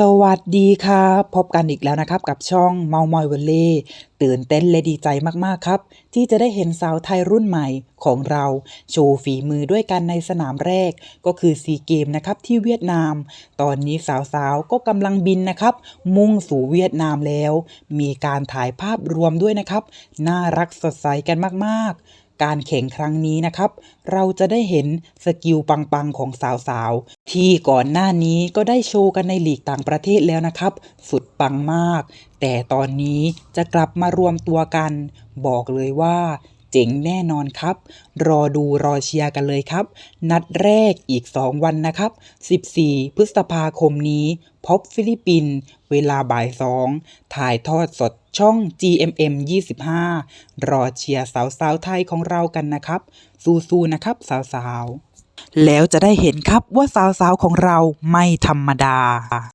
สวัสดีครับพบกันอีกแล้วนะครับ กับช่องเมามอยวลเล่ตื่นเต้นและดีใจมากๆครับ ที่จะได้เห็นสาวไทยรุ่นใหม่ของเรา โชว์ฝีมือด้วยกันในสนามแรก ก็คือซีเกมนะครับที่เวียดนาม ตอนนี้สาวๆก็กำลังบินนะครับ มุ่งสู่เวียดนามแล้ว มีการถ่ายภาพรวมด้วยนะครับ น่ารักสดใสกันมากๆ การแข่งครั้งนี้นะครับ เราจะได้เห็นสกิลปังๆของสาวๆ ที่ก่อนหน้านี้ก็ได้โชว์กันในลีกต่างประเทศแล้วนะครับ สุดปังมาก แต่ตอนนี้จะกลับมารวมตัวกัน บอกเลยว่า จ๋งแน่นอนครับ รอดูรอเชียร์กันเลยครับ นัดแรกอีก 2 วันนะครับ 14 พฤษภาคมนี้พบฟิลิปปินส์เวลาบ่าย 2 ถ่ายทอดสดช่อง GMM 25 รอเชียร์สาวๆไทยของเรากันนะครับ สู้ๆนะครับสาวๆ แล้วจะได้เห็นครับว่าสาวๆของเราไม่ธรรมดา